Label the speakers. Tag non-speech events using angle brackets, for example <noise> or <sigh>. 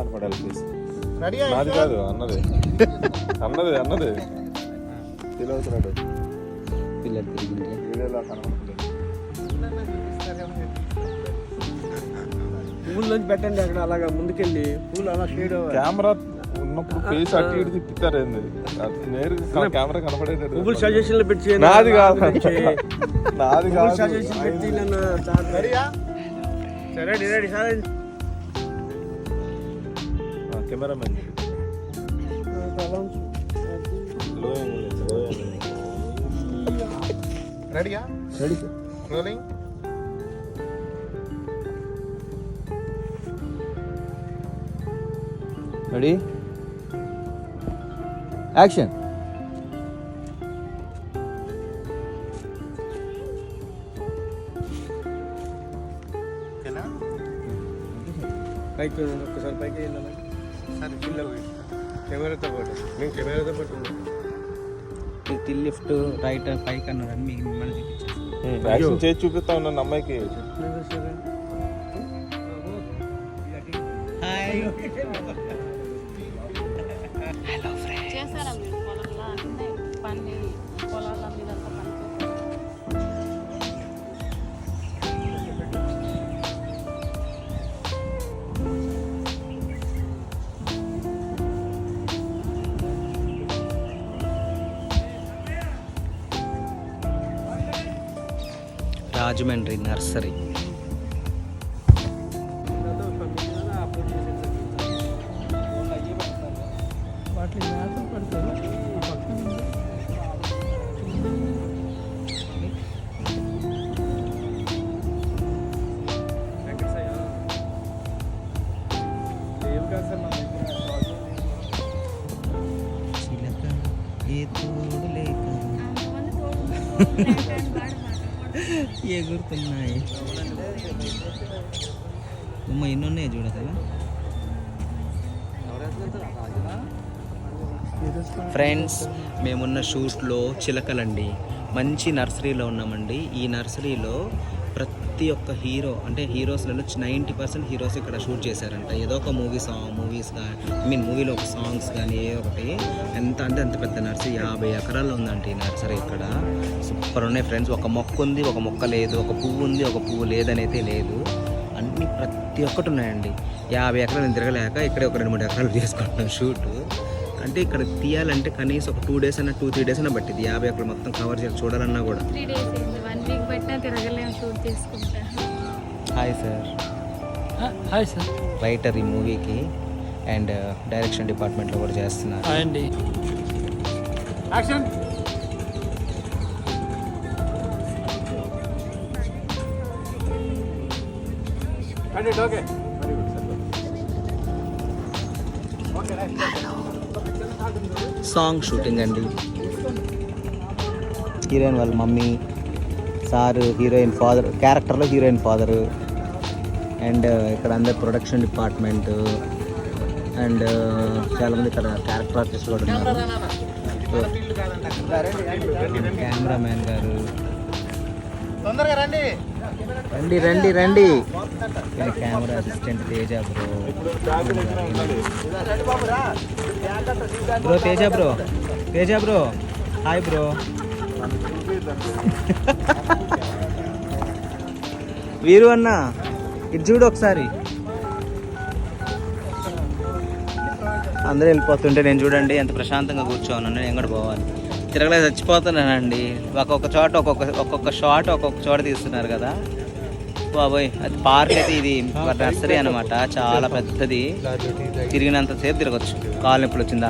Speaker 1: కనపడాలి please
Speaker 2: ready
Speaker 1: నాది కాదు అన్నది. అన్నది అన్నది. తెలియవుతున్నాడు
Speaker 3: పిల్లలు
Speaker 1: వీడియోలో
Speaker 4: పువ్వుల్లోంచి పెట్టండి అక్కడ అలాగా ముందుకెళ్ళి. పూలు అలా షేడ్
Speaker 1: కెమెరా ఉన్నప్పుడు ఫేస్ అటు ఇటు తిప్పుతారు ఏంది? అది నేరుగా కెమెరా కనపడేటట్టు
Speaker 4: పువ్వులు సజెషన్లు పెట్టి.
Speaker 1: నాది కాదు. నాది కాదు.
Speaker 4: సజెషన్ పెట్టి నన్ను సరే రెడీ రెడీ సరే cameraman.
Speaker 2: Ready?
Speaker 3: Ready. Rolling.
Speaker 2: Ready.
Speaker 4: Action. Baik, kalau kesal baiknya.
Speaker 2: సరే
Speaker 4: కెమెరాతో పాటు మేము కెమెరాతో పాటు ఉన్నాం.
Speaker 3: టిల్ లిఫ్ట్ రైట్ పైకి అన్నారని మీకు మిమ్మల్ని చూపించాను
Speaker 1: చేసి చూపిస్తా ఉన్నాను అమ్మాయికి.
Speaker 4: సరే.
Speaker 3: హాయ్
Speaker 5: చేశారా మీరు? పొలంలో అంటే పని
Speaker 3: రాజమండ్రి నర్సరీ
Speaker 4: ఏం కాదు సార్
Speaker 3: ఎగురుతున్నాయి. అమ్మ ఎన్ని ఉన్నాయి చూడ అసలు. ఫ్రెండ్స్ మేమున్న షూట్లో చిలకలండి. మంచి నర్సరీలో ఉన్నామండి. ఈ నర్సరీలో ప్రతి ఒక్క హీరో అంటే హీరోస్లలో నైంటీ పర్సెంట్ హీరోస్ ఇక్కడ షూట్ చేశారంట. ఏదో ఒక మూవీ సాంగ్ మూవీస్ కానీ ఐ మీన్ మూవీలో ఒక సాంగ్స్ కానీ ఏ ఒకటి. ఎంత అంటే అంత పెద్ద నర్సరీ యాభై ఎకరాల్లో ఉందండి ఈ నర్సరీ ఇక్కడ. సూపర్ ఉన్నాయి ఫ్రెండ్స్ ఒక మొక్క ఉంది ఒక మొక్క లేదు ఒక పువ్వు ఉంది ఒక పువ్వు లేదనైతే లేదు. అన్ని ప్రతి ఒక్కటి ఉన్నాయండి. యాభై ఎకరాలు నేను తిరగలేక ఇక్కడే ఒక రెండు మూడు ఎకరాలు <laughs> చేసుకుంటున్నాను షూటు. అంటే ఇక్కడ తీయాలంటే కనీసం ఒక టూ డేస్ అన్న టూ త్రీ డేస్ అన్న పట్టింది యాభై ఎకరాలు మొత్తం కవర్ చేసి చూడాలన్నా కూడా.
Speaker 5: త్రీ డేస్ అయింది. వన్ వీక్ పెట్టినా తిరగలేము. షూట్ చేసుకుంటా.
Speaker 3: Hi sir
Speaker 6: hi sir
Speaker 3: writer ఈ మూవీకి అండ్ డైరెక్షన్ డిపార్ట్మెంట్లో కూడా చేస్తున్నారు.
Speaker 6: అండి.
Speaker 2: Action okay very good okay
Speaker 3: song shooting అండి. హీరోయిన్ వాళ్ళ మమ్మీ సారు హీరోయిన్ ఫాదర్ క్యారెక్టర్లో హీరోయిన్ ఫాదరు. అండ్ ఇక్కడ అందరు ప్రొడక్షన్ డిపార్ట్మెంట్. అండ్ చాలామంది ఇక్కడ క్యారెక్టర్ ఆర్టిస్ట్ కూడా ఉన్నారు. కెమెరామ్యాన్ గారు.
Speaker 2: తొందరగా రండి.
Speaker 3: రండి రండి రండి. ఇక్కడ camera assistant Teja bro bro Teja bro Teja bro hi bro వీరు అన్న ఇది చూడు ఒకసారి. అందరూ వెళ్ళిపోతుంటే నేను చూడండి ఎంత ప్రశాంతంగా కూర్చోను నేను కూడా పోవాలి. తిరగలే చచ్చిపోతున్నానండి. ఒక్కొక్క చోట ఒక్కొక్క ఒక్కొక్క షాట్ ఒక్కొక్క చోట తీస్తున్నారు కదా. బాబోయ్ అది పార్క్ అయితే ఇది నర్సరీ అనమాట చాలా పెద్దది. తిరిగినంతసేపు తిరగచ్చు. కాలు నొప్పులు వచ్చిన